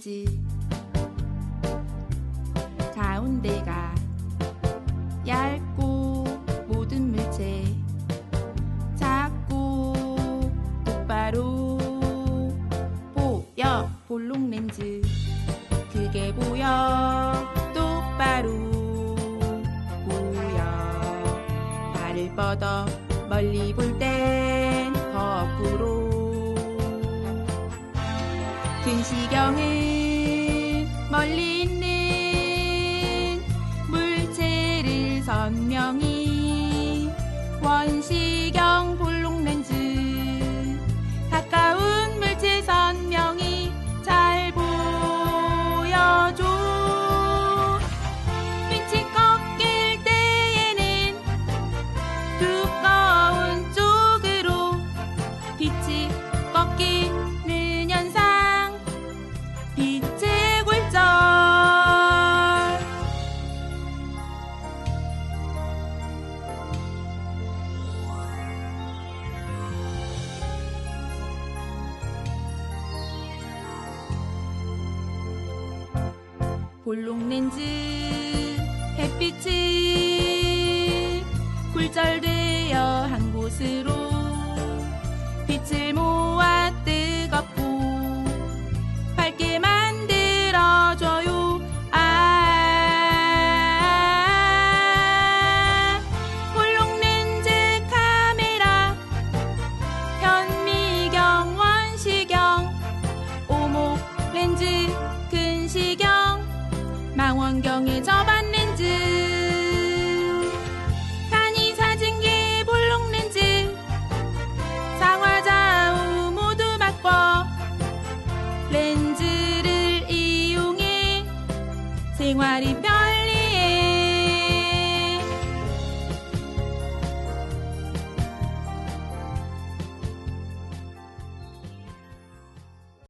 렌즈 가운데가 얇고 모든 물체 작고 똑바로 보여. 볼록 렌즈. 그게 보여. 똑바로 보여. 나를 뻗어 멀리 볼 땐 거꾸로 근시경은 멀리 있는 물체를 선명히 원시경 볼 볼록 렌즈 햇빛이 굴절되어 한 곳으로 빛을 모아 망원경의 저반 렌즈 단위 사진기 볼록 렌즈 상하좌우 모두 바꿔 렌즈를 이용해 생활이